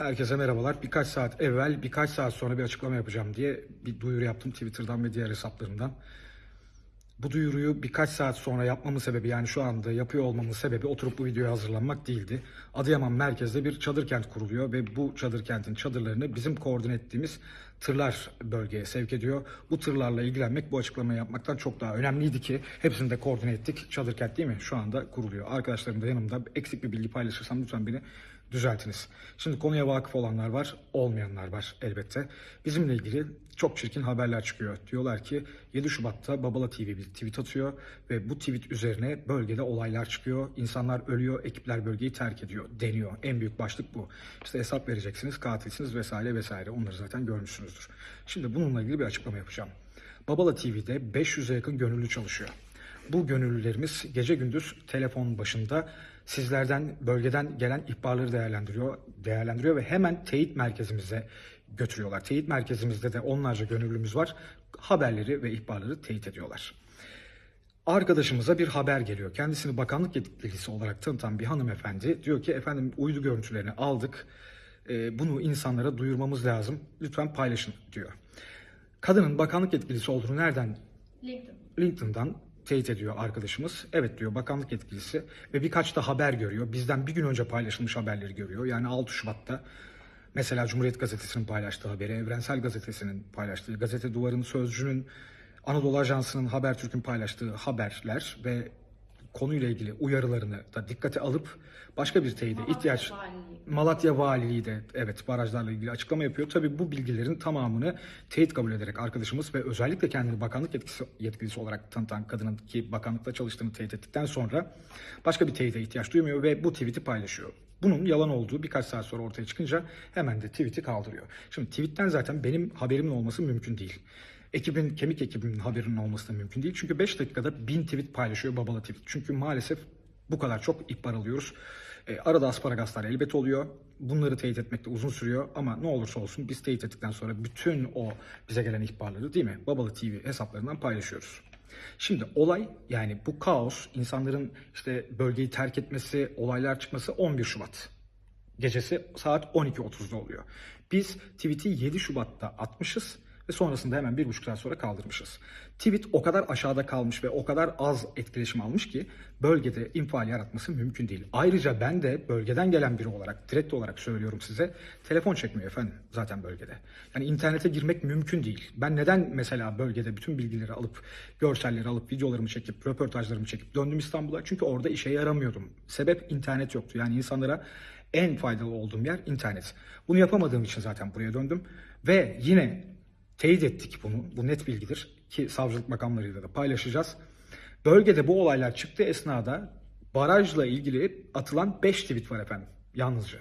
Herkese merhabalar. Birkaç saat evvel, birkaç saat sonra bir açıklama yapacağım diye bir duyuru yaptım Twitter'dan ve diğer hesaplarımdan. Bu duyuruyu birkaç saat sonra yapmamın sebebi yani şu anda yapıyor olmamın sebebi oturup bu videoya hazırlanmak değildi. Adıyaman merkezde bir çadır kent kuruluyor ve bu çadır kentin çadırlarını bizim koordine ettiğimiz tırlar bölgeye sevk ediyor. Bu tırlarla ilgilenmek bu açıklamayı yapmaktan çok daha önemliydi ki hepsini de koordine ettik. Çadır kent değil mi? Şu anda kuruluyor. Arkadaşlarım da yanımda eksik bir bilgi paylaşırsam lütfen beni düzeltiniz. Şimdi konuya vakıf olanlar var, olmayanlar var elbette. Bizimle ilgili çok çirkin haberler çıkıyor. Diyorlar ki 7 Şubat'ta Babala TV bir tweet atıyor ve bu tweet üzerine bölgede olaylar çıkıyor. İnsanlar ölüyor, ekipler bölgeyi terk ediyor deniyor. En büyük başlık bu. İşte hesap vereceksiniz, katilsiniz vesaire vesaire. Onları zaten görmüşsünüzdür. Şimdi bununla ilgili bir açıklama yapacağım. Babala TV'de 500'e yakın gönüllü çalışıyor. Bu gönüllülerimiz gece gündüz telefon başında sizlerden bölgeden gelen ihbarları değerlendiriyor, değerlendiriyor ve hemen teyit merkezimize götürüyorlar. Teyit merkezimizde de onlarca gönüllümüz var. Haberleri ve ihbarları teyit ediyorlar. Arkadaşımıza bir haber geliyor. Kendisini bakanlık yetkilisi olarak tanıtan bir hanımefendi diyor ki efendim uydu görüntülerini aldık. Ee, bunu insanlara duyurmamız lazım. Lütfen paylaşın diyor. Kadının bakanlık yetkilisi olduğunu nereden LinkedIn. LinkedIn'dan teyit ediyor arkadaşımız. Evet diyor bakanlık yetkilisi ve birkaç da haber görüyor. Bizden bir gün önce paylaşılmış haberleri görüyor. Yani 6 Şubat'ta mesela Cumhuriyet Gazetesi'nin paylaştığı haberi, Evrensel Gazetesi'nin paylaştığı, Gazete Duvar'ın Sözcü'nün, Anadolu Ajansı'nın, Habertürk'ün paylaştığı haberler ve konuyla ilgili uyarılarını da dikkate alıp başka bir teyide ihtiyaç Valiliği. Malatya Valiliği de evet barajlarla ilgili açıklama yapıyor. Tabii bu bilgilerin tamamını teyit kabul ederek arkadaşımız ve özellikle kendini bakanlık yetkisi, yetkilisi olarak tanıtan kadının ki bakanlıkta çalıştığını teyit ettikten sonra başka bir teyide ihtiyaç duymuyor ve bu tweet'i paylaşıyor. Bunun yalan olduğu birkaç saat sonra ortaya çıkınca hemen de tweet'i kaldırıyor. Şimdi tweet'ten zaten benim haberimin olması mümkün değil. Ekibin, kemik ekibinin haberinin olması da mümkün değil. Çünkü 5 dakikada 1000 tweet paylaşıyor Babala tweet. Çünkü maalesef bu kadar çok ihbar alıyoruz. E, arada asparagaslar elbet oluyor. Bunları teyit etmekte uzun sürüyor ama ne olursa olsun biz teyit ettikten sonra bütün o bize gelen ihbarları değil mi Babalı TV hesaplarından paylaşıyoruz. Şimdi olay yani bu kaos insanların işte bölgeyi terk etmesi, olaylar çıkması 11 Şubat gecesi saat 12.30'da oluyor. Biz tweet'i 7 Şubat'ta atmışız ve sonrasında hemen bir buçuk saat sonra kaldırmışız. Tweet o kadar aşağıda kalmış ve o kadar az etkileşim almış ki bölgede infial yaratması mümkün değil. Ayrıca ben de bölgeden gelen biri olarak, direkt olarak söylüyorum size, telefon çekmiyor efendim zaten bölgede. Yani internete girmek mümkün değil. Ben neden mesela bölgede bütün bilgileri alıp, görselleri alıp, videolarımı çekip, röportajlarımı çekip döndüm İstanbul'a? Çünkü orada işe yaramıyordum. Sebep internet yoktu. Yani insanlara en faydalı olduğum yer internet. Bunu yapamadığım için zaten buraya döndüm. Ve yine teyit ettik bunu. Bu net bilgidir ki savcılık makamlarıyla da paylaşacağız. Bölgede bu olaylar çıktığı esnada barajla ilgili atılan 5 tweet var efendim yalnızca.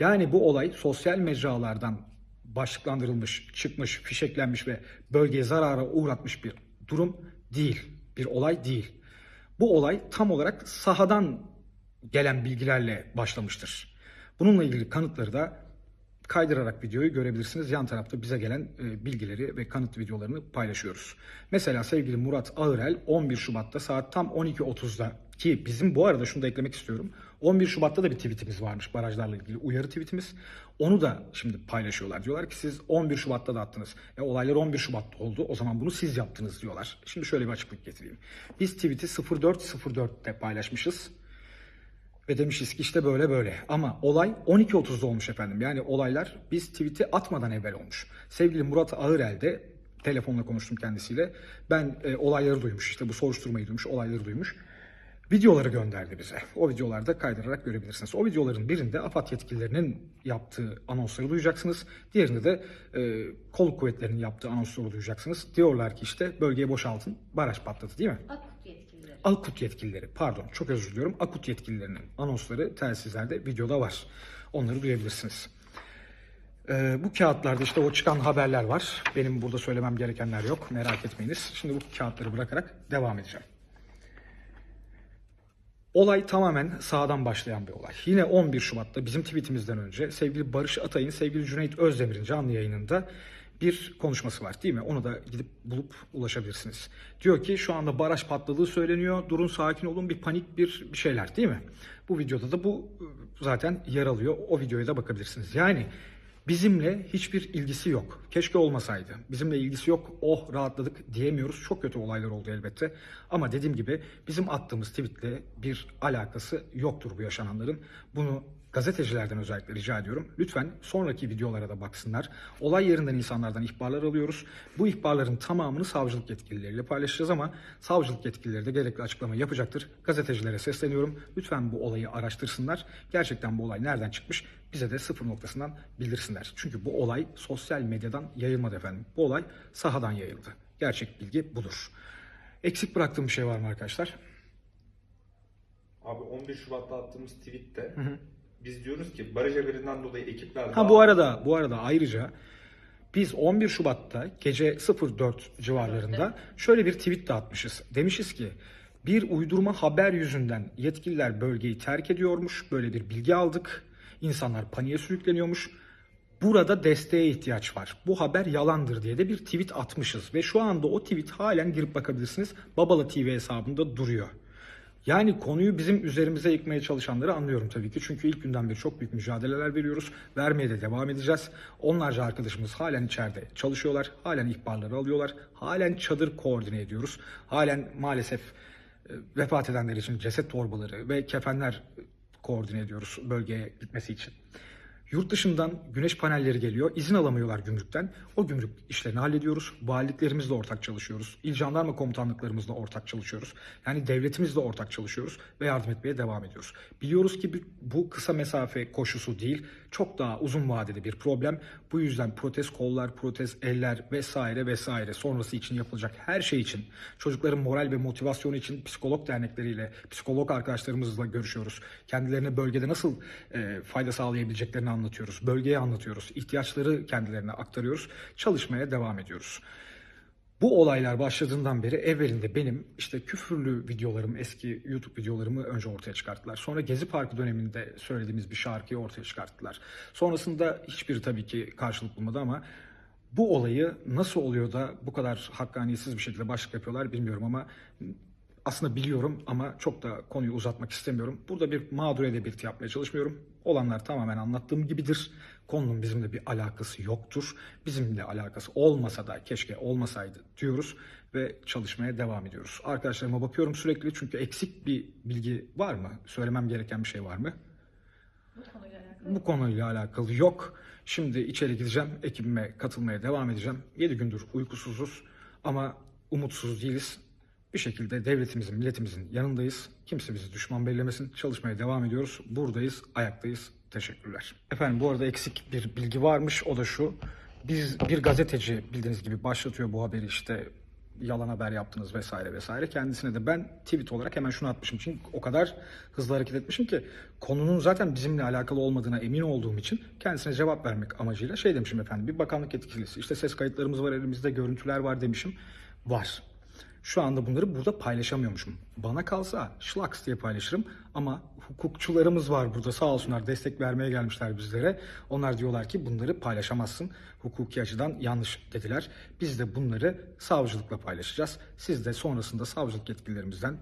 Yani bu olay sosyal mecralardan başlıklandırılmış, çıkmış, fişeklenmiş ve bölgeye zarara uğratmış bir durum değil. Bir olay değil. Bu olay tam olarak sahadan gelen bilgilerle başlamıştır. Bununla ilgili kanıtları da kaydırarak videoyu görebilirsiniz. Yan tarafta bize gelen e, bilgileri ve kanıt videolarını paylaşıyoruz. Mesela sevgili Murat Ağırel 11 Şubat'ta saat tam 12.30'da ki bizim bu arada şunu da eklemek istiyorum. 11 Şubat'ta da bir tweetimiz varmış barajlarla ilgili uyarı tweetimiz. Onu da şimdi paylaşıyorlar. Diyorlar ki siz 11 Şubat'ta da attınız. E, olaylar 11 Şubat'ta oldu. O zaman bunu siz yaptınız diyorlar. Şimdi şöyle bir açıklık getireyim. Biz tweet'i 04.04'te paylaşmışız. Ve demişiz ki işte böyle böyle. Ama olay 12.30'da olmuş efendim. Yani olaylar biz tweet'i atmadan evvel olmuş. Sevgili Murat Ağırel de telefonla konuştum kendisiyle. Ben e, olayları duymuş işte bu soruşturmayı duymuş, olayları duymuş. Videoları gönderdi bize. O videolarda kaydırarak görebilirsiniz. O videoların birinde AFAD yetkililerinin yaptığı anonsları duyacaksınız. Diğerinde de e, kolluk kuvvetlerinin yaptığı anonsları duyacaksınız. Diyorlar ki işte bölgeyi boşaltın, baraj patladı değil mi? Yetkilileri. Akut yetkilileri, pardon çok özür diliyorum. Akut yetkililerinin anonsları telsizlerde videoda var. Onları duyabilirsiniz. Ee, bu kağıtlarda işte o çıkan haberler var. Benim burada söylemem gerekenler yok. Merak etmeyiniz. Şimdi bu kağıtları bırakarak devam edeceğim. Olay tamamen sağdan başlayan bir olay. Yine 11 Şubat'ta bizim tweetimizden önce sevgili Barış Atay'ın sevgili Cüneyt Özdemir'in canlı yayınında bir konuşması var değil mi? Onu da gidip bulup ulaşabilirsiniz. Diyor ki şu anda baraj patladığı söyleniyor. Durun sakin olun bir panik bir, şeyler değil mi? Bu videoda da bu e, zaten yer alıyor. O videoya da bakabilirsiniz. Yani bizimle hiçbir ilgisi yok. Keşke olmasaydı. Bizimle ilgisi yok. Oh rahatladık diyemiyoruz. Çok kötü olaylar oldu elbette. Ama dediğim gibi bizim attığımız tweetle bir alakası yoktur bu yaşananların. Bunu gazetecilerden özellikle rica ediyorum. Lütfen sonraki videolara da baksınlar. Olay yerinden insanlardan ihbarlar alıyoruz. Bu ihbarların tamamını savcılık yetkilileriyle paylaşacağız ama savcılık yetkilileri de gerekli açıklama yapacaktır. Gazetecilere sesleniyorum. Lütfen bu olayı araştırsınlar. Gerçekten bu olay nereden çıkmış bize de sıfır noktasından bildirsinler. Çünkü bu olay sosyal medyadan yayılmadı efendim. Bu olay sahadan yayıldı. Gerçek bilgi budur. Eksik bıraktığım bir şey var mı arkadaşlar? Abi 11 Şubat'ta attığımız tweette biz diyoruz ki baraj haberinden dolayı ekipler Ha bu arada bu arada ayrıca biz 11 Şubat'ta gece 04 civarlarında şöyle bir tweet de atmışız. Demişiz ki bir uydurma haber yüzünden yetkililer bölgeyi terk ediyormuş. Böyle bir bilgi aldık. İnsanlar paniğe sürükleniyormuş. Burada desteğe ihtiyaç var. Bu haber yalandır diye de bir tweet atmışız. Ve şu anda o tweet halen girip bakabilirsiniz. Babala TV hesabında duruyor. Yani konuyu bizim üzerimize yıkmaya çalışanları anlıyorum tabii ki. Çünkü ilk günden beri çok büyük mücadeleler veriyoruz. Vermeye de devam edeceğiz. Onlarca arkadaşımız halen içeride çalışıyorlar. Halen ihbarları alıyorlar. Halen çadır koordine ediyoruz. Halen maalesef e, vefat edenler için ceset torbaları ve kefenler koordine ediyoruz bölgeye gitmesi için. Yurt dışından güneş panelleri geliyor. İzin alamıyorlar gümrükten. O gümrük işlerini hallediyoruz. Valiliklerimizle ortak çalışıyoruz. İl jandarma komutanlıklarımızla ortak çalışıyoruz. Yani devletimizle ortak çalışıyoruz ve yardım etmeye devam ediyoruz. Biliyoruz ki bu- kısa mesafe koşusu değil, çok daha uzun vadede bir problem. Bu yüzden protez kollar, protez eller vesaire vesaire sonrası için yapılacak her şey için çocukların moral ve motivasyonu için psikolog dernekleriyle, psikolog arkadaşlarımızla görüşüyoruz. Kendilerine bölgede nasıl e, fayda sağlayabileceklerini anlatıyoruz. Bölgeye anlatıyoruz. ihtiyaçları kendilerine aktarıyoruz. Çalışmaya devam ediyoruz. Bu olaylar başladığından beri evvelinde benim işte küfürlü videolarım, eski YouTube videolarımı önce ortaya çıkarttılar. Sonra Gezi Parkı döneminde söylediğimiz bir şarkıyı ortaya çıkarttılar. Sonrasında hiçbiri tabii ki karşılık bulmadı ama bu olayı nasıl oluyor da bu kadar hakkaniyetsiz bir şekilde başlık yapıyorlar bilmiyorum ama aslında biliyorum ama çok da konuyu uzatmak istemiyorum. Burada bir mağdur edebiyatı yapmaya çalışmıyorum. Olanlar tamamen anlattığım gibidir. Konunun bizimle bir alakası yoktur. Bizimle alakası olmasa da keşke olmasaydı diyoruz ve çalışmaya devam ediyoruz. Arkadaşlarıma bakıyorum sürekli çünkü eksik bir bilgi var mı? Söylemem gereken bir şey var mı? Bu konuyla alakalı. Bu konuyla alakalı yok. Şimdi içeri gideceğim. Ekibime katılmaya devam edeceğim. 7 gündür uykusuzuz ama umutsuz değiliz. Bir şekilde devletimizin, milletimizin yanındayız. Kimse bizi düşman bellemesin. Çalışmaya devam ediyoruz. Buradayız, ayaktayız. Teşekkürler. Efendim bu arada eksik bir bilgi varmış. O da şu. Biz bir gazeteci bildiğiniz gibi başlatıyor bu haberi işte yalan haber yaptınız vesaire vesaire. Kendisine de ben tweet olarak hemen şunu atmışım. Çünkü o kadar hızlı hareket etmişim ki konunun zaten bizimle alakalı olmadığına emin olduğum için kendisine cevap vermek amacıyla şey demişim efendim. Bir bakanlık yetkilisi işte ses kayıtlarımız var elimizde görüntüler var demişim. Var. Şu anda bunları burada paylaşamıyormuşum. Bana kalsa şlaks diye paylaşırım ama hukukçularımız var burada sağ olsunlar destek vermeye gelmişler bizlere. Onlar diyorlar ki bunları paylaşamazsın. Hukuki açıdan yanlış dediler. Biz de bunları savcılıkla paylaşacağız. Siz de sonrasında savcılık yetkililerimizden e,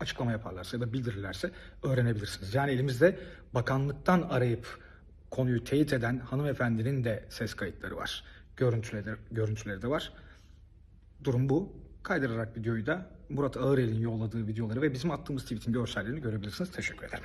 açıklama yaparlarsa ya da bildirirlerse öğrenebilirsiniz. Yani elimizde bakanlıktan arayıp konuyu teyit eden hanımefendinin de ses kayıtları var. Görüntüleri görüntüleri de var. Durum bu. Kaydırarak videoyu da Murat Ağırel'in yolladığı videoları ve bizim attığımız tweet'in görsellerini görebilirsiniz. Teşekkür ederim.